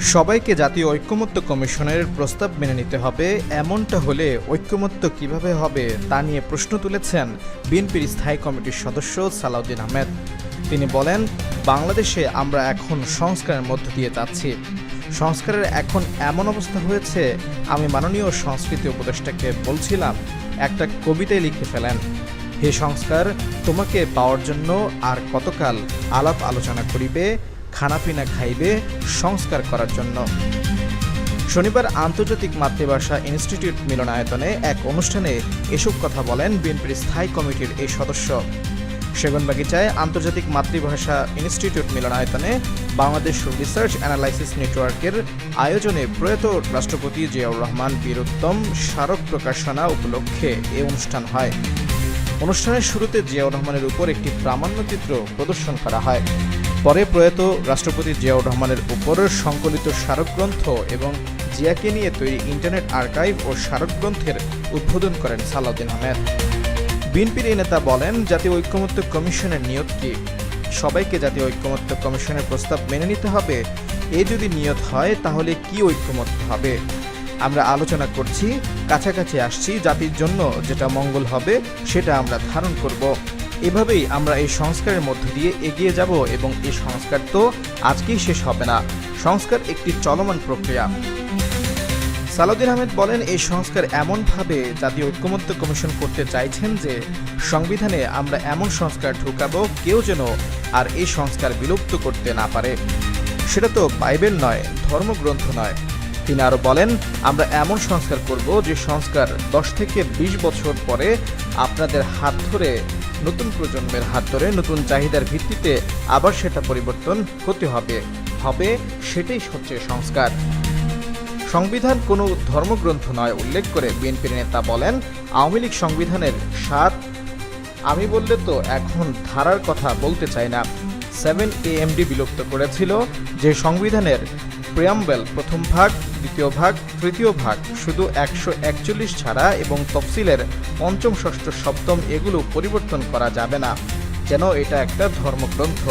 সবাইকে জাতীয় ঐক্যমত্য কমিশনের প্রস্তাব মেনে নিতে হবে। এমনটা হলে ঐক্যমত্য কীভাবে হবে তা নিয়ে প্রশ্ন তুলেছেন বিএনপির স্থায়ী কমিটির সদস্য সালাউদ্দিন আহমেদ। তিনি বলেন, বাংলাদেশে আমরা এখন সংস্কারের মধ্য দিয়ে যাচ্ছি। সংস্কারের এখন এমন অবস্থা হয়েছে, আমি মাননীয় সংস্কৃতি উপদেষ্টাকে বলছিলাম, একটা কবিতায় লিখে ফেলেন, হে সংস্কার, তোমাকে পাওয়ার জন্য আর কতকাল আলাপ আলোচনা করিবে খানাপিনা খাইবে সংস্কার করার জন্য। শনিবার আন্তর্জাতিক মাতৃভাষা ইনস্টিটিউট মিলনায়তনে এক অনুষ্ঠানে এসব কথা বলেন বিএনপির স্থায়ী কমিটির এই সদস্য। সেগুনবাগিচায় আন্তর্জাতিক মাতৃভাষা ইনস্টিটিউট মিলনায়তনে বাংলাদেশ রিসার্চ অ্যানালাইসিস নেটওয়ার্কের আয়োজনে প্রয়াত রাষ্ট্রপতি জিয়াউর রহমান বীরোত্তম স্মারক প্রকাশনা উপলক্ষে এ অনুষ্ঠান হয়। অনুষ্ঠানের শুরুতে জিয়াউর রহমানের উপর একটি প্রামাণ্যচিত্র প্রদর্শন করা হয়। পরে প্রয়াত রাষ্ট্রপতি জিয়াউর রহমানের উপর সংকলিত স্মারকগ্রন্থ এবং জিয়াকে নিয়ে তৈরি ইন্টারনেট আর্কাইভ ও স্মারকগ্রন্থের উদ্বোধন করেন সালাউদ্দিন আহমেদ। বিএনপির এই নেতা বলেন, জাতীয় ঐক্যমত্য কমিশনের নিয়ত কি? সবাইকে জাতীয় ঐক্যমত্য কমিশনের প্রস্তাব মেনে নিতে হবে। এ যদি নিয়ত হয়, তাহলে কি ঐক্যমত্য হবে? আমরা আলোচনা করছি, কাছাকাছি আসছি জাতির জন্য যেটা মঙ্গল হবে, সেটা আমরা ধারণ করব। এভাবেই আমরা এই সংস্কারের মধ্য দিয়ে এগিয়ে যাব এবং এই সংস্কার তো আজকেই শেষ হবে না। সংস্কার একটি চলমান প্রক্রিয়া। সালাউদ্দিন আহমেদ বলেন, এই সংস্কার এমনভাবে জাতীয় ঐক্যমত্য কমিশন করতে চাইছেন যে, সংবিধানে আমরা এমন সংস্কার ঢুকাবো, কেউ যেন আর এই সংস্কার বিলুপ্ত করতে না পারে। সেটা তো বাইবেল নয়, ধর্মগ্রন্থ নয়। তিনি আরও বলেন, আমরা এমন সংস্কার করব যে সংস্কার দশ থেকে বিশ বছর পরে আপনাদের হাত ধরে নতুন প্রজন্মের হাত ধরে নতুন চাহিদার ভিত্তিতে আবার সেটা পরিবর্তন হতে হবে। হবে সেটাই হচ্ছে সংস্কার। সংবিধান কোনো ধর্মগ্রন্থ নয়, উল্লেখ করে বিএনপির নেতা বলেন, আওয়ামী লীগ সংবিধানের সাত, আমি বললে তো এখন ধারার কথা বলতে চাই না। সেভেন এএমডি বিলুপ্ত করেছিল যে সংবিধানের প্রিয়াম্বেল প্রথম ভাগ, দ্বিতীয় ভাগ, তৃতীয় ভাগ, শুধু একশো একচল্লিশ ছাড়া এবং তফসিলের পঞ্চম, ষষ্ঠ, সপ্তম এগুলো পরিবর্তন করা যাবে না, যেন এটা একটা ধর্মগ্রন্থ।